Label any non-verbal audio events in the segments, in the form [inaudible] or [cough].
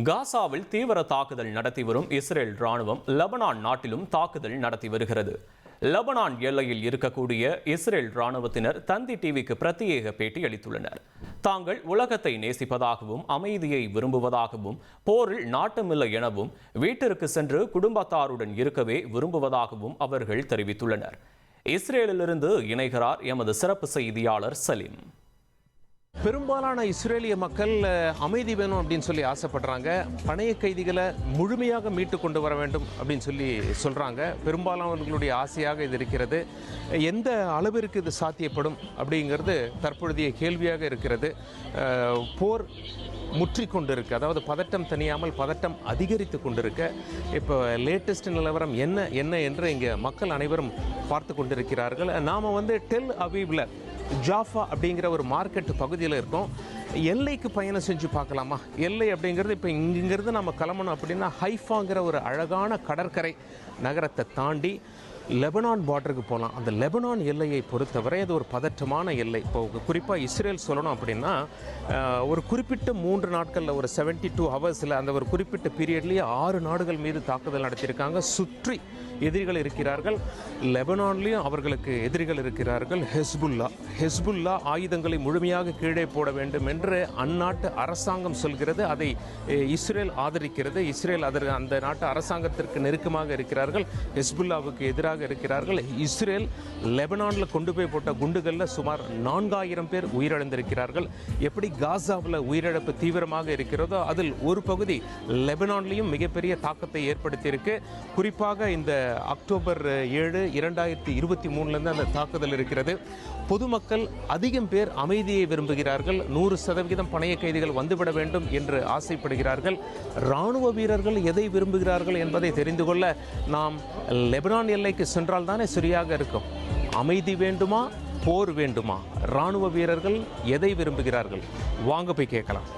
காசாவில் தீவிர தாக்குதல் நடத்தி வரும் இஸ்ரேல் ராணுவம் லெபனான் நாட்டிலும் தாக்குதல் நடத்தி வருகிறது. லெபனான் எல்லையில் இருக்கக்கூடிய இஸ்ரேல் ராணுவத்தினர் தந்தி டிவிக்கு பிரத்யேக பேட்டி அளித்துள்ளனர். தாங்கள் உலகத்தை நேசிப்பதாகவும் அமைதியை விரும்புவதாகவும் போரில் நாட்டமில்லை எனவும் வீட்டிற்கு சென்று குடும்பத்தாருடன் இருக்கவே விரும்புவதாகவும் அவர்கள் தெரிவித்துள்ளனர். இஸ்ரேலிலிருந்து இணைகிறார் எமது சிறப்பு செய்தியாளர் சலீம். பெரும்பாலான இஸ்ரேலிய மக்கள் அமைதி வேணும் அப்படின்னு சொல்லி ஆசைப்படுறாங்க. பணைய கைதிகளை முழுமையாக மீட்டு கொண்டு வர வேண்டும் அப்படின்னு சொல்லி சொல்கிறாங்க பெரும்பாலானவர்களுடைய ஆசையாக இது இருக்கிறது. எந்த அளவிற்கு இது சாத்தியப்படும் அப்படிங்கிறது தற்பொழுதைய கேள்வியாக இருக்கிறது. போர் முற்றி கொண்டிருக்கு. அதாவது பதட்டம் தணியாமல் பதட்டம் அதிகரித்து கொண்டிருக்க. இப்போ லேட்டஸ்ட் நிலவரம் என்ன என்ன என்று இங்கே மக்கள் அனைவரும் பார்த்து கொண்டிருக்கிறார்கள். நாம் வந்து டெல் அவீவில் ஜாஃபா அப்படிங்கிற ஒரு மார்க்கெட் பகுதியில் இருக்கோம். எல்லைக்கு பயணம் செஞ்சு பார்க்கலாமா? எல்லை அப்படிங்கிறது இப்போ இங்கிருந்து நம்ம கிளம்பணும் அப்படின்னா ஹைஃபாங்கிற ஒரு அழகான கடற்கரை நகரத்தை தாண்டி லெபனான் பார்டருக்கு போகலாம் அந்த லெபனான் எல்லையை பொறுத்தவரை அது ஒரு பதற்றமான எல்லை. இப்போ குறிப்பாக இஸ்ரேல் சொல்லணும் அப்படின்னா ஒரு குறிப்பிட்ட மூன்று நாட்களில் ஒரு 72 டூ ஹவர்ஸில் அந்த ஒரு குறிப்பிட்ட பீரியட்லேயே ஆறு நாடுகள் மீது தாக்குதல் நடத்தியிருக்காங்க. சுற்றி எதிரிகள் இருக்கிறார்கள். லெபனான்லேயும் அவர்களுக்கு எதிரிகள் இருக்கிறார்கள். ஹெஸ்புல்லா ஹெஸ்புல்லா ஆயுதங்களை முழுமையாக கீழே போட வேண்டும் என்று அந்நாட்டு அரசாங்கம் சொல்கிறது. அதை இஸ்ரேல் ஆதரிக்கிறது. இஸ்ரேல் அதற்கு அந்த நாட்டு அரசாங்கத்திற்கு நெருக்கமாக இருக்கிறார்கள். ஹெஸ்புல்லாவுக்கு எதிராக இருக்கிறார்கள். இஸ்ரேல் லெபனானில் கொண்டு போய் போட்ட குண்டுகளில் சுமார் நான்காயிரம் பேர் உயிரிழந்திருக்கிறார்கள். எப்படி காசாவில் உயிரிழப்பு தீவிரமாக இருக்கிறதோ அதில் ஒரு பகுதி லெபனான்லேயும் மிகப்பெரிய தாக்கத்தை ஏற்படுத்தியிருக்கு. குறிப்பாக இந்த அக்டோபர் ஏழு இரண்டாயிரத்தி இருபத்தி மூணுலேருந்து அந்த தாக்குதல் இருக்கிறது. பொதுமக்கள் அதிகம் பேர் அமைதியை விரும்புகிறார்கள். நூறு சதவிகிதம் பணைய கைதிகள் வந்துவிட வேண்டும் என்று ஆசைப்படுகிறார்கள். இராணுவ வீரர்கள் எதை விரும்புகிறார்கள் என்பதை தெரிந்து கொள்ள நாம் லெபனான் எல்லைக்கு சென்றால் தானே சரியாக இருக்கும். அமைதி வேண்டுமா போர் வேண்டுமா? இராணுவ வீரர்கள் எதை விரும்புகிறார்கள்? வாங்க போய் கேட்கலாம்.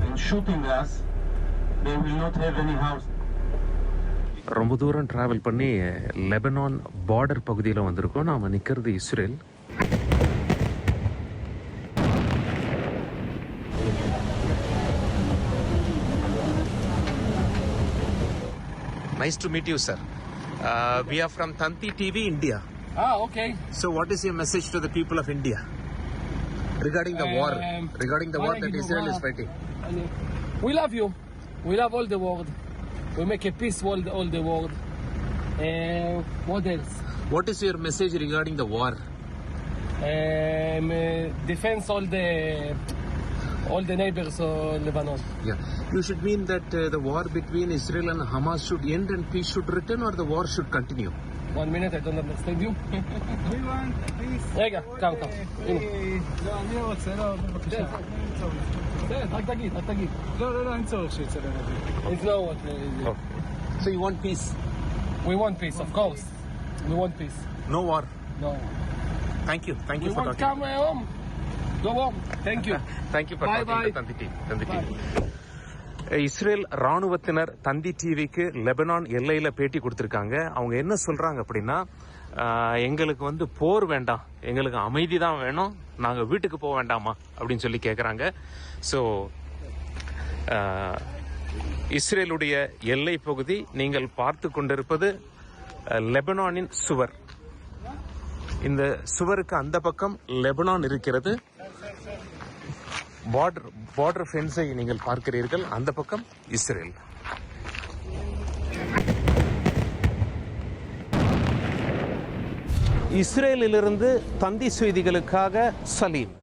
And shooting us, they will not have any house. ரொம்ப தூரம் டிராவல் பண்ணி லெபனான் பார்டர் பகுதியில் வந்திருக்கோம். நாம் நிற்கிறது Israel. Nice to meet you, sir. Uh, we are from Tanti TV, India. Ah, okay. So, what is your message to the people of India regarding the um, war? Regarding the war that Israel is fighting. We love you. We love all the world. We make a peace world, all the world. Uh, what else? What is your message regarding the war? Um, uh, defense all the all the neighbors of Lebanon. Yeah, you should mean that uh, the war between Israel and Hamas should end and peace should return, or the war should continue. One minute, I don't understand you. We want peace. רגע, קם, קם. הנה. לא, אני לא רוצה, לא, בבקשה. אין צורך. בסדר, רק תגיד, רק תגיד. לא, לא, לא, אין צורך שיצא לנביא. It's not what uh, So you want peace, we want peace, of course. We want peace. no war. No. Thank you, thank you We for want talking. come home. Go home. [laughs] For Bye, talking bye. to Tandi TV. Tandi TV. Israel ராணுவத்தினர் தந்தி டிவிக்கு Lebanon எல்லையில் பேட்டி கொடுத்துருக்காங்க. அவங்க என்ன சொல்றாங்க அப்படின்னா எங்களுக்கு வந்து போர் வேண்டாம். எங்களுக்கு அமைதி தான் வேணும். நாங்கள் வீட்டுக்கு போக வேண்டாமா? அப்படின்னு சொல்லி கேட்குறாங்க ஸோ இஸ்ரேலுடைய எல்லை பகுதி நீங்கள் பார்த்து கொண்டிருப்பது லெபனானின் சுவர். இந்த சுவருக்கு அந்த பக்கம் லெபனான் இருக்கிறது. பார்டர் பார்டர் ஃபென்ஸை நீங்கள் பார்க்கிறீர்கள். அந்த பக்கம் இஸ்ரேல். இஸ்ரேலிலிருந்து தந்தி செய்திகளுக்காக சலீம்.